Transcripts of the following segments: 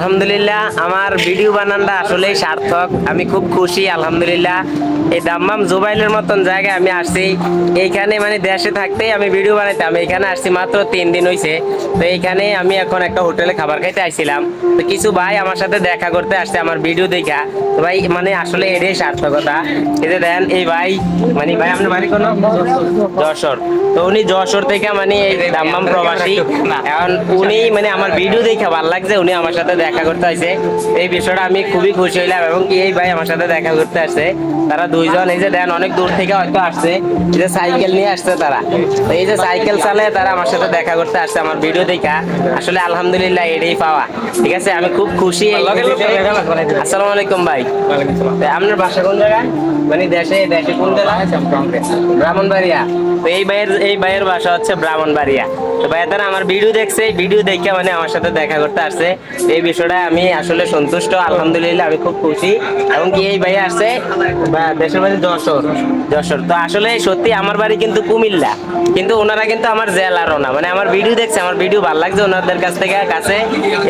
আলহামদুলিল্লাহ আমার ভিডিও বানানটা আসলেই সার্থক। আমি খুব খুশি আলহামদুলিল্লাহ। এই দাম্মাম জুবাইলের মতন জায়গায় আমি আসছি। এইখানে মানে দেশে থাকতেই আমি ভিডিও বানাইতাম। এইখানে আসছি মাত্র তিন দিন হয়েছে তো এইখানে আমি এখন একটা হোটেলে খাবার খাইতে আইছিলাম। তো কিছু ভাই আমার সাথে দেখা করতে আসছে আমার ভিডিও দেখা। তো ভাই মানে আসলে এটাই সার্থকতা। যে দেন এই ভাই মানে ভাই আপনার বাড়ি কোনো? যশোর। তো উনি যশোর থেকে মানে এই দাম্মাম প্রবাসী। এখন উনি মানে আমার ভিডিও দেখে ভালো লাগছে উনি আমার সাথে দেখা করতে আসছে এই বিষয়টা আমি খুবই খুশি হইলাম এবং কি এই ভাই আমার সাথে দেখা করতে আসছে তারা দুইজন এই যে দেন অনেক দূর থেকে হয়তো আসছে। এই যে সাইকেল নিয়ে আসছে তারা। তো এই যে সাইকেল চালায় তারা আমার সাথে দেখা করতে আসছে আমার ভিডিও দেখা। আসলে আলহামদুলিল্লাহ এটাই পাওয়া। ঠিক আছে আমি খুব খুশি আসসালামু আলাইকুম ভাই। আপনার বাসা কোন জায়গায়? মানে দেশে দেশে কোন জেলা ব্রাহ্মণবাড়িয়া। তো এই ভাইয়ের এই ভাইয়ের বাসা হচ্ছে ব্রাহ্মণবাড়িয়া। তো ভাই তারা আমার ভিডিও দেখছে ভিডিও দেখে মানে আমার সাথে দেখা করতে আসছে। এই বিষয়টা আমি আসলে সন্তুষ্ট, আলহামদুলিল্লাহ আমি খুব খুশি। এবং কি এই ভাই আসছে? দেশের বাড়ি যশোর যশোর। তো আসলে সত্যি আমার বাড়ি কিন্তু কুমিল্লা। কিন্তু ওনারা কিন্তু আমার জেলারও না। মানে আমার ভিডিও দেখছে, আমার ভিডিও ভালো লাগছে ওনাদের কাছ থেকে কাছে।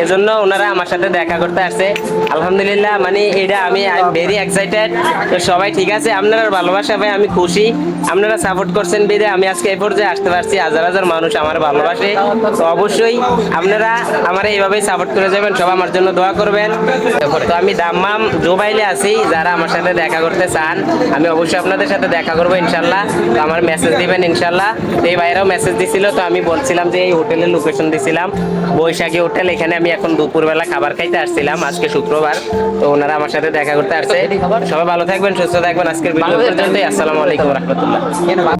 এজন্য ওনারা আমার সাথে দেখা করতে আসছে। আলহামদুলিল্লাহ মানে এটা আমি ভেরি এক্সাইটেড। তো সবাই ঠিক আছে? আপনারা ভালোবাসা ভাই, আমি খুশি। আপনারা সাপোর্ট করছেন বেদে। আমি আজকে এই পর্যায়ে আসতে পারছি। হাজার হাজার মানুষ আমার ভালোবাসে তো অবশ্যই আপনারা আমার এইভাবেই সাপোর্ট করে যাবেন সবাই আমার জন্য দোয়া করবেন। তো আমি দাম্মাম জোবাইলে আছি যারা আমার সাথে দেখা করতে চান আমি অবশ্যই আপনাদের সাথে দেখা করব ইনশাল্লাহ। তো আমার মেসেজ দিবেন ইনশাল্লাহ। তো এই ভাইরাও মেসেজ দিছিল তো আমি বলছিলাম যে এই হোটেলের লোকেশন দিছিলাম। বৈশাখী হোটেল এখানে আমি এখন দুপুরবেলা খাবার খাইতে আসছিলাম আজকে শুক্রবার। তো ওনারা আমার সাথে দেখা করতে আসছে। সবাই ভালো থাকবেন সুস্থ থাকবেন। আজকের ভিডিও পর্যন্তই। আসসালামু আলাইকুম রহমতুল্লাহ।